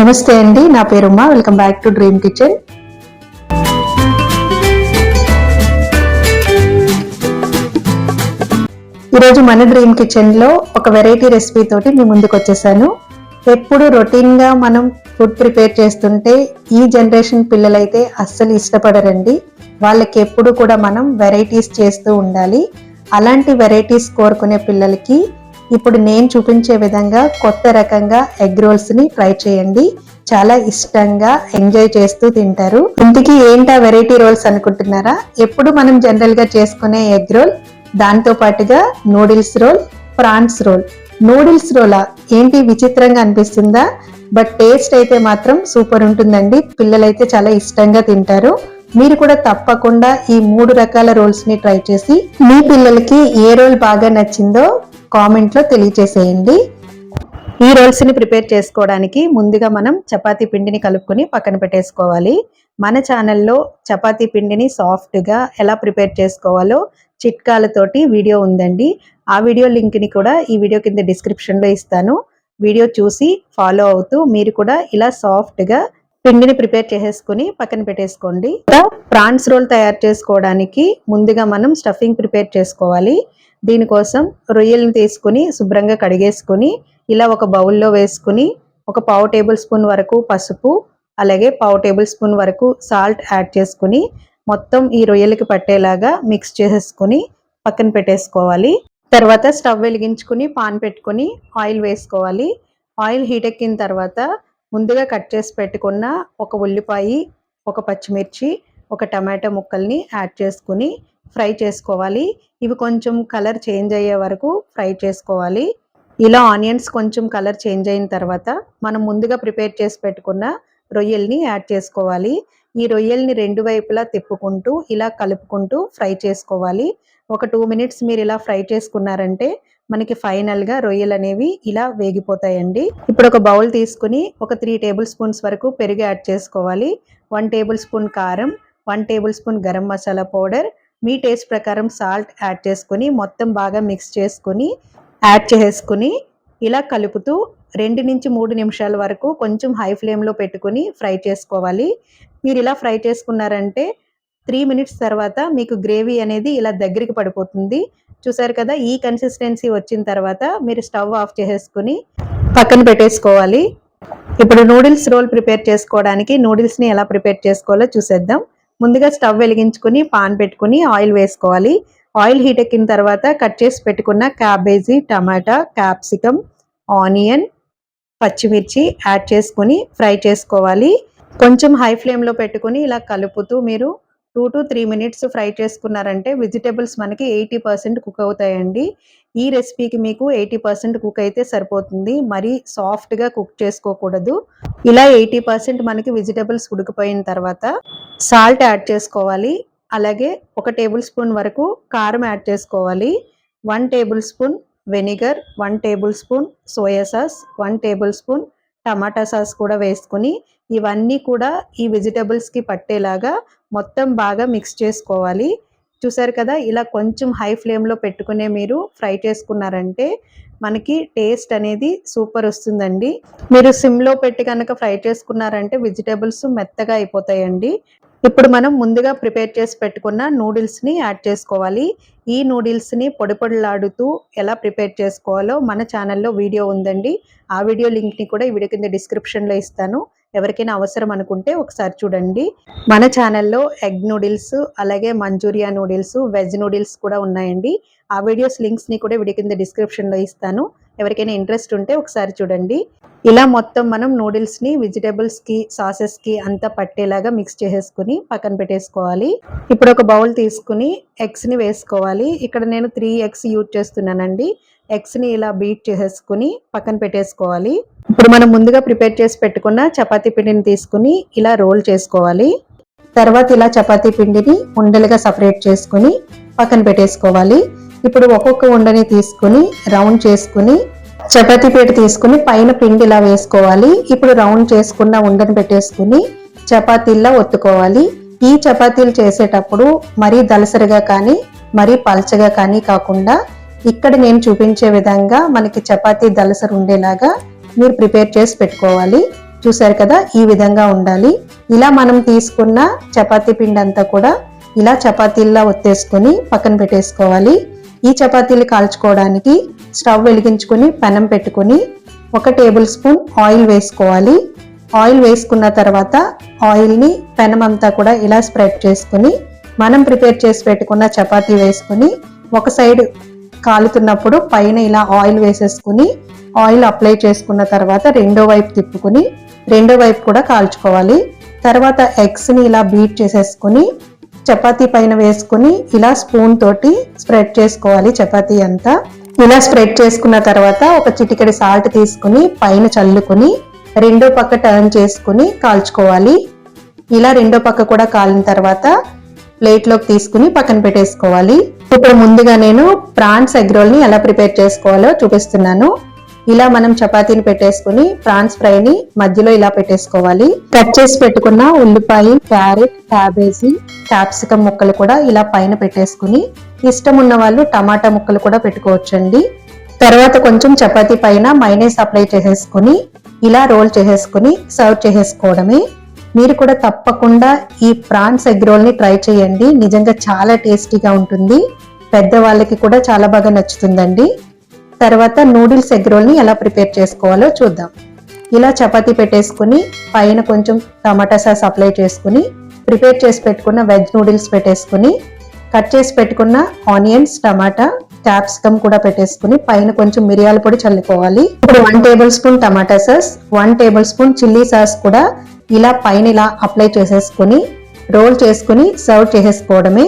నమస్తే అండి నా పేరు Uma. Welcome back to dream kitchen ఈరోజు మన డ్రీమ్ కిచెన్లో ఒక వెరైటీ రెసిపీ తోటి మీ ముందుకు వచ్చేసాను. ఎప్పుడు రొటీన్గా మనం ఫుడ్ ప్రిపేర్ చేస్తుంటే ఈ జనరేషన్ పిల్లలైతే అస్సలు ఇష్టపడరండి. వాళ్ళకి ఎప్పుడు కూడా మనం వెరైటీస్ చేస్తూ ఉండాలి. అలాంటి వెరైటీస్ కోరుకునే పిల్లలకి ఇప్పుడు నేను చూపించే విధంగా కొత్త రకంగా ఎగ్ రోల్స్ని ట్రై చేయండి. చాలా ఇష్టంగా ఎంజాయ్ చేస్తూ తింటారు. ఇంటికి ఏంటా వెరైటీ రోల్స్ అనుకుంటున్నారా? ఎప్పుడు మనం జనరల్గా చేసుకునే ఎగ్ రోల్ దాంతో పాటుగా noodles roll prawns roll noodles రోలా ఏంటి? విచిత్రంగా అనిపిస్తుందా? బట్ టేస్ట్ అయితే మాత్రం సూపర్ ఉంటుందండి. పిల్లలైతే చాలా ఇష్టంగా తింటారు. మీరు కూడా తప్పకుండా ఈ మూడు రకాల రోల్స్ని ట్రై చేసి మీ పిల్లలకి ఏ రోల్ బాగా నచ్చిందో కామెంట్లో తెలియచేసేయండి. ఈ రోల్స్ని ప్రిపేర్ చేసుకోవడానికి ముందుగా మనం చపాతీ పిండిని కలుపుకొని పక్కన పెట్టేసుకోవాలి. మన ఛానల్లో చపాతీ పిండిని సాఫ్ట్గా ఎలా ప్రిపేర్ చేసుకోవాలో చిట్కాలతోటి వీడియో ఉందండి. ఆ వీడియో లింక్ని కూడా ఈ వీడియో కింద డిస్క్రిప్షన్లో ఇస్తాను. వీడియో చూసి ఫాలో అవుతూ మీరు కూడా ఇలా సాఫ్ట్గా పిండిని ప్రిపేర్ చేసేసుకుని పక్కన పెట్టేసుకోండి. ప్రాన్స్ రోల్ తయారు చేసుకోవడానికి ముందుగా మనం స్టఫింగ్ ప్రిపేర్ చేసుకోవాలి. దీనికోసం రొయ్యలను తీసుకుని శుభ్రంగా కడిగేసుకుని ఇలా ఒక బౌల్లో వేసుకుని ఒక పావు టేబుల్ స్పూన్ వరకు పసుపు అలాగే పావు టేబుల్ స్పూన్ వరకు సాల్ట్ యాడ్ చేసుకుని మొత్తం ఈ రొయ్యలకి పట్టేలాగా మిక్స్ చేసేసుకుని పక్కన పెట్టేసుకోవాలి. తర్వాత స్టవ్ వెలిగించుకుని పాన్ పెట్టుకుని ఆయిల్ వేసుకోవాలి. ఆయిల్ హీట్ ఎక్కిన తర్వాత ముందుగా కట్ చేసి పెట్టుకున్న ఒక ఉల్లిపాయ ఒక పచ్చిమిర్చి ఒక టమాటో ముక్కల్ని యాడ్ చేసుకుని ఫ్రై చేసుకోవాలి. ఇవి కొంచెం కలర్ చేంజ్ అయ్యే వరకు ఫ్రై చేసుకోవాలి. ఇలా ఆనియన్స్ కొంచెం కలర్ చేంజ్ అయిన తర్వాత మనం ముందుగా ప్రిపేర్ చేసి పెట్టుకున్న రొయ్యల్ని యాడ్ చేసుకోవాలి. ఈ రొయ్యల్ని రెండు వైపులా తిప్పుకుంటూ ఇలా కలుపుకుంటూ ఫ్రై చేసుకోవాలి. ఒక టూ మినిట్స్ మీరు ఇలా ఫ్రై చేసుకున్నారంటే మనకి ఫైనల్గా రొయ్యలు అనేవి ఇలా వేగిపోతాయండి. ఇప్పుడు ఒక బౌల్ తీసుకుని ఒక త్రీ టేబుల్ స్పూన్స్ వరకు పెరుగు యాడ్ చేసుకోవాలి. వన్ టేబుల్ స్పూన్ కారం one tablespoon garam masala powder మీ టేస్ట్ ప్రకారం సాల్ట్ యాడ్ చేసుకొని మొత్తం బాగా మిక్స్ చేసుకొని యాడ్ చేసుకుని ఇలా కలుపుతూ రెండు నుంచి మూడు నిమిషాల వరకు కొంచెం హై ఫ్లేమ్లో పెట్టుకుని ఫ్రై చేసుకోవాలి. మీరు ఇలా ఫ్రై చేసుకున్నారంటే త్రీ మినిట్స్ తర్వాత మీకు గ్రేవీ అనేది ఇలా దగ్గరికి పడిపోతుంది. చూసారు కదా ఈ కన్సిస్టెన్సీ వచ్చిన తర్వాత మీరు స్టవ్ ఆఫ్ చేసేసుకుని పక్కన పెట్టేసుకోవాలి. ఇప్పుడు నూడిల్స్ రోల్ ప్రిపేర్ చేసుకోవడానికి నూడిల్స్ని ఎలా ప్రిపేర్ చేసుకోవాలో చూసేద్దాం. ముందుగా స్టవ్ వెలిగించుకుని పాన్ పెట్టుకుని ఆయిల్ వేసుకోవాలి. ఆయిల్ హీట్ ఎక్కిన తర్వాత కట్ చేసి పెట్టుకున్న క్యాబేజీ టమాటా క్యాప్సికమ్ ఆనియన్ పచ్చిమిర్చి యాడ్ చేసుకుని ఫ్రై చేసుకోవాలి. కొంచెం హై ఫ్లేమ్లో పెట్టుకుని ఇలా కలుపుతూ మీరు two to three minutes fry చేసుకున్నారంటే వెజిటేబుల్స్ మనకి ఎయిటీ పర్సెంట్ కుక్ అవుతాయండి. ఈ రెసిపీకి మీకు ఎయిటీ పర్సెంట్ కుక్ అయితే సరిపోతుంది. మరీ సాఫ్ట్గా కుక్ చేసుకోకూడదు. ఇలా ఎయిటీ పర్సెంట్ మనకి వెజిటేబుల్స్ ఉడికిపోయిన తర్వాత సాల్ట్ యాడ్ చేసుకోవాలి. అలాగే ఒక టేబుల్ స్పూన్ వరకు కారం యాడ్ చేసుకోవాలి. One tablespoon vinegar one tablespoon soya sauce one tablespoon tomato sauce కూడా వేసుకుని ఇవన్నీ కూడా ఈ వెజిటబుల్స్కి పట్టేలాగా మొత్తం బాగా మిక్స్ చేసుకోవాలి. చూసారు కదా ఇలా కొంచెం హై ఫ్లేమ్లో పెట్టుకునే మీరు ఫ్రై చేసుకున్నారంటే మనకి టేస్ట్ అనేది సూపర్ వస్తుందండి. మీరు సిమ్లో పెట్టి కనుక ఫ్రై చేసుకున్నారంటే వెజిటేబుల్స్ మెత్తగా అయిపోతాయండి. ఇప్పుడు మనం ముందుగా ప్రిపేర్ చేసి పెట్టుకున్న నూడిల్స్ని యాడ్ చేసుకోవాలి. ఈ నూడిల్స్ని పొడి పొడిలాడుతూ ఎలా ప్రిపేర్ చేసుకోవాలో మన ఛానల్లో వీడియో ఉందండి. ఆ వీడియో లింక్ని కూడా ఈ వీడియో కింద డిస్క్రిప్షన్లో ఇస్తాను. ఎవరికైనా అవసరం అనుకుంటే ఒకసారి చూడండి. మన ఛానల్లో ఎగ్ నూడిల్స్ అలాగే మంచూరియా నూడిల్స్ వెజ్ నూడిల్స్ కూడా ఉన్నాయండి. ఆ వీడియోస్ లింక్స్ని కూడా వీడియో కింద డిస్క్రిప్షన్లో ఇస్తాను. ఎవరికైనా ఇంట్రెస్ట్ ఉంటే ఒకసారి చూడండి. ఇలా మొత్తం మనం నూడిల్స్ని వెజిటేబుల్స్కి సాసెస్కి అంతా పట్టేలాగా మిక్స్ చేసేసుకుని పక్కన పెట్టేసుకోవాలి. ఇప్పుడు ఒక బౌల్ తీసుకుని ఎగ్స్ని వేసుకోవాలి. ఇక్కడ నేను త్రీ ఎగ్స్ యూజ్ చేస్తున్నానండి. ఎగ్స్ని ఇలా బీట్ చేసేసుకుని పక్కన పెట్టేసుకోవాలి. ఇప్పుడు మనం ముందుగా ప్రిపేర్ చేసి పెట్టుకున్న చపాతీ పిండిని తీసుకుని ఇలా రోల్ చేసుకోవాలి. తర్వాత ఇలా చపాతీ పిండిని ఉండలుగా సపరేట్ చేసుకుని పక్కన పెట్టేసుకోవాలి. ఇప్పుడు ఒక్కొక్క ఉండని తీసుకుని రౌండ్ చేసుకుని చపాతీ పీట తీసుకుని పైన పిండి ఇలా వేసుకోవాలి. ఇప్పుడు రౌండ్ చేసుకున్న ఉండని పెట్టేసుకుని చపాతీల్లా ఒత్తుకోవాలి. ఈ చపాతీలు చేసేటప్పుడు మరీ దలసరిగా కానీ మరీ పలచగా కానీ కాకుండా ఇక్కడ నేను చూపించే విధంగా మనకి చపాతీ దలసరు ఉండేలాగా మీరు ప్రిపేర్ చేసి పెట్టుకోవాలి. చూసారు కదా ఈ విధంగా ఉండాలి. ఇలా మనం తీసుకున్న చపాతీ పిండి అంతా కూడా ఇలా చపాతీల్లా ఒత్తేసుకొని పక్కన పెట్టేసుకోవాలి. ఈ చపాతీలు కాల్చుకోవడానికి స్టవ్ వెలిగించుకొని పెనం పెట్టుకొని ఒక టేబుల్ స్పూన్ ఆయిల్ వేసుకోవాలి. ఆయిల్ వేసుకున్న తర్వాత ఆయిల్ని పెనం అంతా కూడా ఇలా స్ప్రెడ్ చేసుకుని మనం ప్రిపేర్ చేసి పెట్టుకున్న చపాతీ వేసుకుని ఒక సైడ్ కాలుతున్నప్పుడు పైన ఇలా ఆయిల్ వేసేసుకుని ఆయిల్ అప్లై చేసుకున్న తర్వాత రెండో వైపు తిప్పుకుని రెండో వైపు కూడా కాల్చుకోవాలి. తర్వాత ఎగ్స్ని ఇలా బీట్ చేసేసుకుని చపాతీ పైన వేసుకుని ఇలా స్పూన్ తోటి స్ప్రెడ్ చేసుకోవాలి చపాతీ అంతా. ఇలా స్ప్రెడ్ చేసుకున్న తర్వాత ఒక చిటికెడి సాల్ట్ తీసుకుని పైన చల్లుకుని రెండో పక్క టర్న్ చేసుకుని కాల్చుకోవాలి. ఇలా రెండో పక్క కూడా కాలిన తర్వాత ప్లేట్లోకి తీసుకుని పక్కన పెట్టేసుకోవాలి. ఇప్పుడు ముందుగా నేను ప్రాన్స్ ఎగ్ రోల్ని ఎలా ప్రిపేర్ చేసుకోవాలో చూపిస్తున్నాను. ఇలా మనం చపాతీని పెట్టేసుకుని ప్రాన్స్ ఫ్రైని మధ్యలో ఇలా పెట్టేసుకోవాలి. కట్ చేసి పెట్టుకున్న ఉల్లిపాయ క్యారెట్ క్యాబేజీ క్యాప్సికమ్ ముక్కలు కూడా ఇలా పైన పెట్టేసుకుని ఇష్టం ఉన్న వాళ్ళు టమాటా ముక్కలు కూడా పెట్టుకోవచ్చండి. తర్వాత కొంచెం చపాతీ పైన మైనేస్ అప్లై చేసేసుకుని ఇలా రోల్ చేసేసుకుని సర్వ్ చేసేసుకోవడమే. మీరు కూడా తప్పకుండా ఈ ప్రాన్స్ ఎగ్ రోల్ని ట్రై చేయండి. నిజంగా చాలా టేస్టీగా ఉంటుంది. పెద్దవాళ్ళకి కూడా చాలా బాగా నచ్చుతుందండి. తర్వాత నూడిల్స్ ఎగ్ రోల్ని ఎలా ప్రిపేర్ చేసుకోవాలో చూద్దాం. ఇలా చపాతీ పెట్టేసుకుని పైన కొంచెం టమాటా సాస్ అప్లై చేసుకుని ప్రిపేర్ చేసి పెట్టుకున్న వెజ్ నూడిల్స్ పెట్టేసుకుని కట్ చేసి పెట్టుకున్న ఆనియన్స్ టమాటా క్యాప్సికమ్ కూడా పెట్టేసుకుని పైన కొంచెం మిరియాల పొడి చల్లుకోవాలి. ఇప్పుడు one tablespoon tomato sauce one tablespoon chilli sauce కూడా ఇలా పైన ఇలా అప్లై చేసేసుకొని రోల్ చేసుకుని సర్వ్ చేసేసుకోవడమే.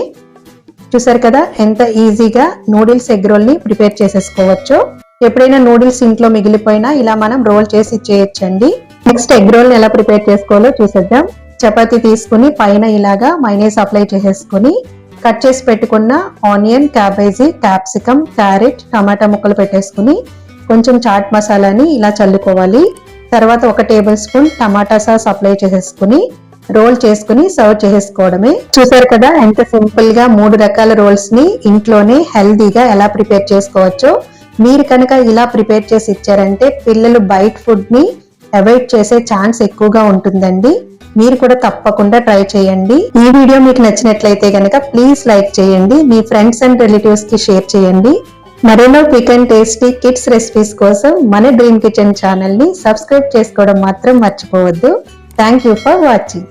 చూసారు కదా ఎంత ఈజీగా నూడిల్స్ ఎగ్ రోల్ని ప్రిపేర్ చేసేసుకోవచ్చు. ఎప్పుడైనా నూడిల్స్ ఇంట్లో మిగిలిపోయినా ఇలా మనం రోల్ చేసి ఇచ్చేయచ్చండి. నెక్స్ట్ ఎగ్ రోల్ని ఎలా ప్రిపేర్ చేసుకోవాలో చూసేద్దాం. చపాతీ తీసుకుని పైన ఇలాగా మైనేస్ అప్లై చేసేసుకుని కట్ చేసి పెట్టుకున్న onion cabbage capsicum carrot tomato ముక్కలు పెట్టేసుకుని కొంచెం చాట్ మసాలాని ఇలా చల్లుకోవాలి. తర్వాత ఒక tablespoon tomato sauce apply చేసేసుకుని రోల్ చేసుకుని సర్వ్ చేసేసుకోవడమే. చూసారు కదా ఎంత సింపుల్గా మూడు రకాల రోల్స్ని ఇంట్లోనే హెల్దీగా ఎలా ప్రిపేర్ చేసుకోవచ్చో. మీరు కనుక ఇలా ప్రిపేర్ చేసి ఇచ్చారంటే పిల్లలు బయట ఫుడ్ని అవాయిడ్ చేసే ఛాన్స్ ఎక్కువగా ఉంటుందండి. మీరు కూడా తప్పకుండా ట్రై చేయండి. ఈ వీడియో మీకు నచ్చినట్లయితే కనుక ప్లీజ్ లైక్ చేయండి. మీ ఫ్రెండ్స్ అండ్ రిలేటివ్స్కి షేర్ చేయండి. మరెన్నో quick and tasty kids recipes కోసం మన డ్రీమ్ కిచెన్ ఛానల్ని సబ్స్క్రైబ్ చేసుకోవడం మాత్రం మర్చిపోవద్దు. Thank you for watching